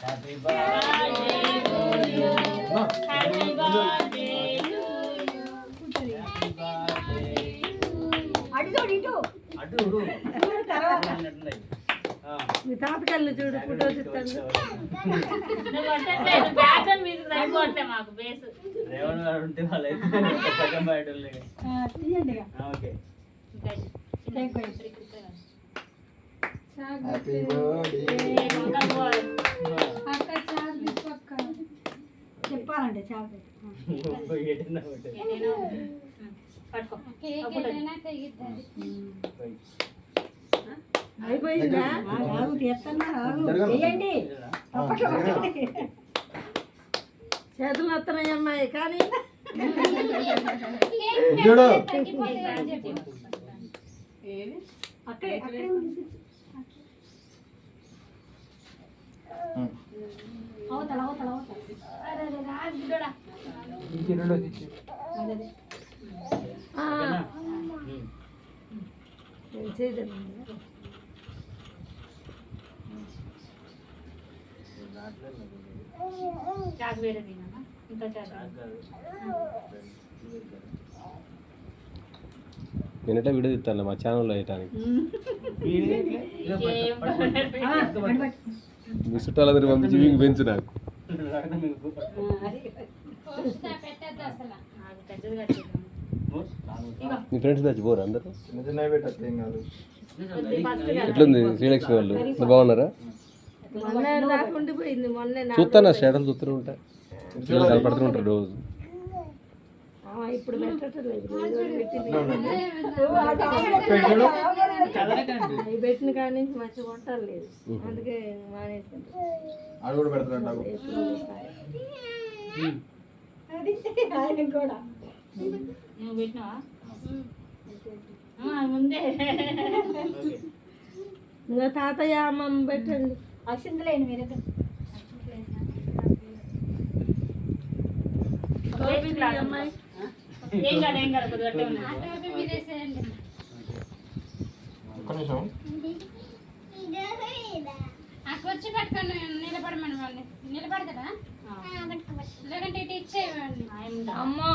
Happy Birthday to you. Happy birthday to you. అటు చూడు ఇటు అటు చూడు తర్వాత మీ తాతకల్లు చూడు ఫోటో పక్క చాలు చెప్పాలంటే. పట్టుకో. అయిపోయిందా? ఆగు తీస్తున్నా ఆగు చేయండి చేతులు వస్తున్నాయి అమ్మాయి కానీ చూడు అక్కడే అక్కడే ఉంది. అవతల అవతల అవతల ఇంకే రెండో తెచ్చు ఆ, ఉమ్. నేను చేయలేదు. చాకు వేరే తిన్నానా ఇంకా చాకు నాకు కాదు. నేనట వీడియో తీస్తాను మా ఛానల్లో వేయటానికి. మీ చుట్టాలందరూ పంపించి మీకు పెంచు నాకు. మీ ఫ్రెండ్స్ తెచ్చి పోరు అందరూ ఎట్లుంది శ్రీలక్ష్మి వాళ్ళు బాగున్నారా చూస్తాను స్టేటస్ చూస్తూనే ఉంటా? కనపడుతూ ఉంటారు రోజు. ఇప్పుడు పెట్టిన కాడి నుంచి లేదు. అందుకే మానేసాను కూడా నువ్వు పెట్టినావా? ఆ, ముందే. ఇంకా తాతయ్య అమ్మమ్మ పెట్టండి. అక్షింతలేండి మీరు అమ్మాయి ఏం కాదు ఏం కాదు కొద్దిగా. ఒక్క నిమిషం పట్టుకొని నిలబడమని వాళ్ళని నిలబడతారా లేదంటే ఇటు ఉందా? అమ్మో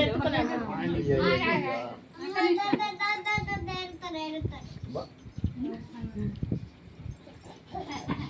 ఎత్తుకున్నావు. బా. మీరు గమక్కన దిగిరా రీటేక్. ఆ, ఓకే. దగ్గర రా. ఇద్దానా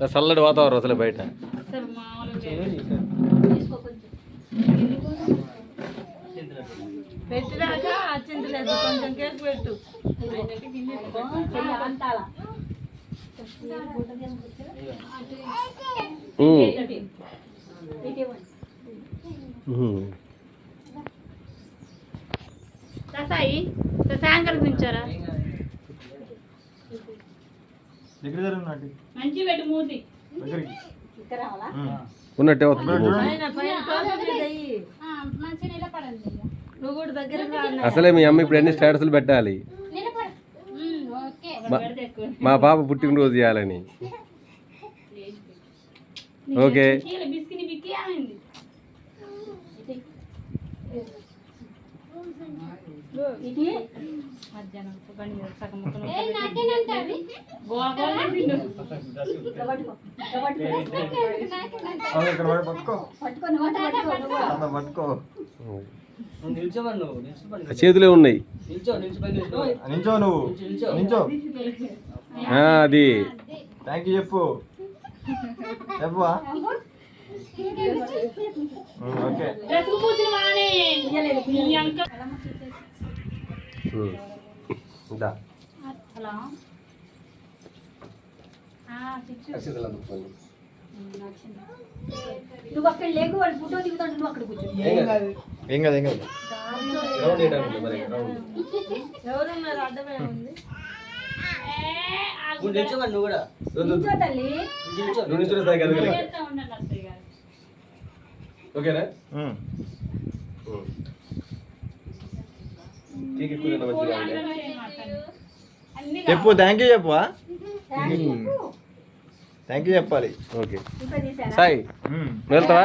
చల్లటి వాతావరణం అసలే బయట. పెట్టినాక కొంచెం కేక్ పెట్టు. సాయంకాలం దించారా దగ్గర జరుగునండి మంచి పెట్టు మూతి. దగ్గరికి. ఉన్నట్టే వస్తుంది. అసలే మీ అమ్మ ఇప్పుడు ఎన్ని స్టేటస్లు పెట్టాలి? మా పాప పుట్టినరోజు చేయాలని. ఓకే బిస్కిని బిక్కి ఆమెంది మధ్యాహ్నం బండి మీద సగం ముక్కలు గోల గోల చేసిండు. డ్రెస్. అవును, ఇక్కడ పడి పట్టుకో పట్టుకొని అంత పట్టుకో నువ్వు ఆ చేతులే ఉన్నాయి. నిల్చో నువ్వు. నిల్చో. అది. థ్యాంక్ యూ చెప్పు. చెప్పవా ఓకే. హలో. నువ్వు అక్కడ లేకు వాళ్ళు ఫోటో దిగుతాడు నువ్వు అక్కడ కూర్చో. ఏం కాదు. ఏం కాదు ఎవరున్నారు? అడ్డమే ఉంది నువ్వు నిల్చోమని నువ్వు కూడా తల్లి. నువ్వు నిల్చో ఓకేనా. కేక్ ఎక్కువ తిన్నా చెప్పు థ్యాంక్ యూ చెప్పు థ్యాంక్ యూ చెప్పాలి. ఓకే తీసారా? సాయి. వెళ్తావా.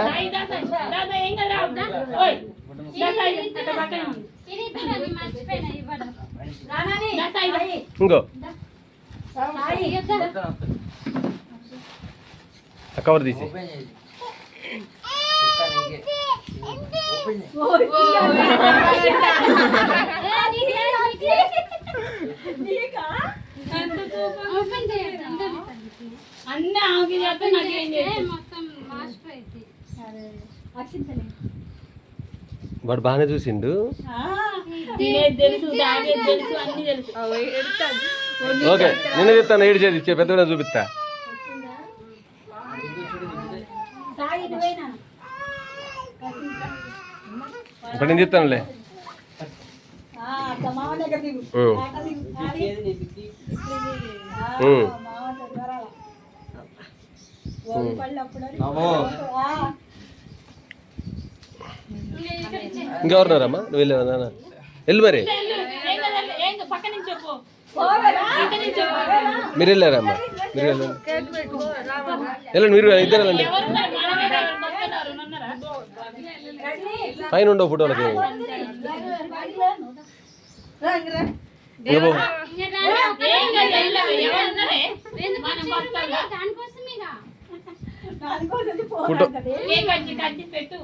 ఇంకో. కవర్ తీసి ఆమెకి నాకేం చేయాలి వాడు బాగానే చూసిండు. ఓకే నిన్న చెప్తాను ఏడు చేసి పెద్ద చూపిస్తా. ఇప్పుడు నేను చెప్తానులే. ఇంకెవరున్నారమ్మా నువ్వు వెళ్ళావా వెళ్ళు మరి. మీరు వెళ్ళారమ్మా? మీరు వెళ్ళండి. వెళ్ళండి మీరు ఇద్దరు వెళ్ళండి. పైన ఉండవు ఫోటోలకి రంగు, రా. ఇంకా పో. ఏం కదా వెళ్ళాము ఎవరున్నారే మనం కొత్తగా దానికోసం వచ్చి పో ఫోటో. అంటది. ఏ కట్టి కట్టి పెట్టు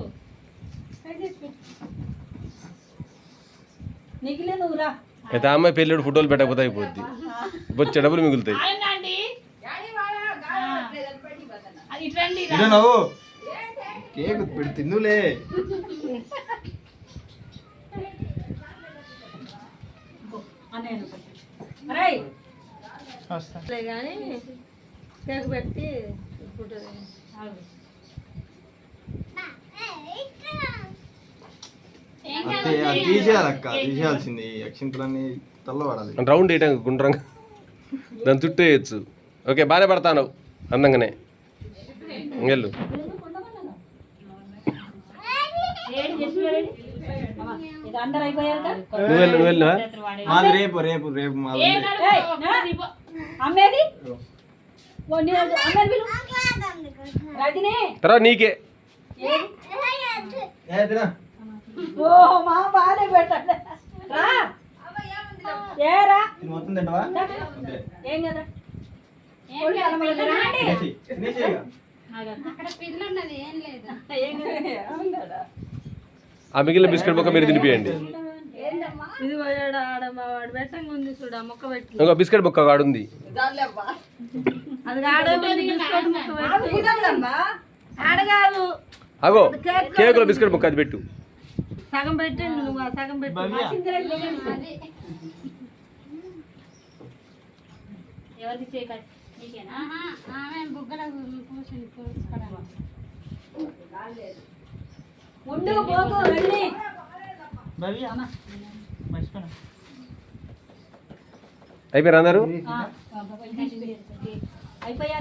నిఖిలే నువ్వు రా అయితే ఆ అమ్మాయి పెళ్ళిడు ఫోటోలు పెట్టకపోతే అయిపోద్ది బొచ్చే డబ్బులు మిగులుతాయి రేయ్ కానీ కేక్ పెట్టి తీసేయాల్సింది. అక్షింతలన్నీ తల్లబడాలి. రౌండ్ వేయడానికి గుండ్రంగా. దాని చుట్టూ వేయచ్చు ఓకే బాగానే పడతాను అందంగానే. వెళ్ళు ఏడు చేసి ఇది అందరు అయిపోయారు నువ్వు వెళ్ళు మాది రేపు రేపు రేపు మాది? అమ్మేది? నీకే. మా బాగానే పెట్టాడు రా. ఏ మొత్తం తింటావా? కదా. ఏం కదా? ఆ మిగిలిన బిస్కెట్ ముక్క మీరు తినిపియండి. ఇంకో బిస్కెట్ ముక్క కాడు ఉంది. అది ఆడ ఉంది బిస్కెట్ ముక్క పెట్టి. ఆగు, కుదరదమ్మా. ఆడ కాదు. అగో కేకులో బిస్కెట్ ముక్క అది పెట్టు. సగం పెట్టి నువ్వు ఆ సగం పెట్టి. ఎవరికి చేయక నీకేనా? ముందుకు పోకు అయిపోయారు అందరూ? అయిపోయా